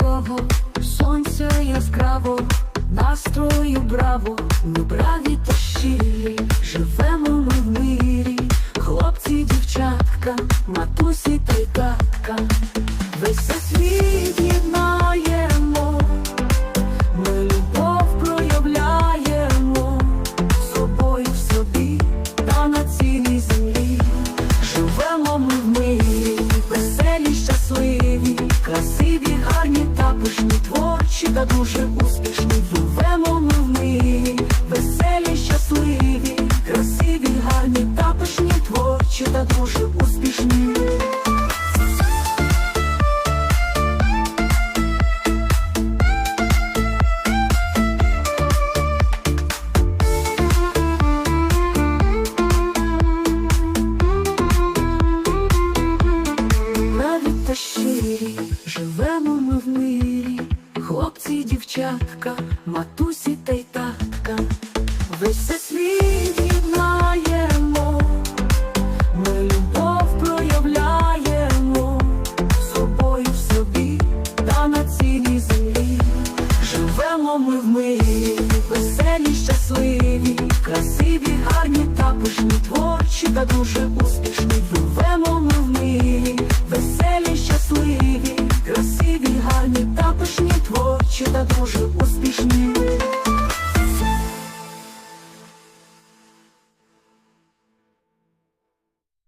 ранково, сонце яскраво, настрою браво, ми браві та щирі, живемо ми в мирі, хлопці, дівчатка, матусі та й татка, весь світ єдна. Та дуже успішні. Живемо ми в мирі, веселі, щасливі, красиві, гарні та пишні, творчі та дуже успішні. Навіть та живемо ми в мирі, хлопці, дівчатка, матусі та й татка, весь світ єднаємо, ми любов проявляємо собою в собі та на цілій землі. Живемо ми в мирі. дуже успешнее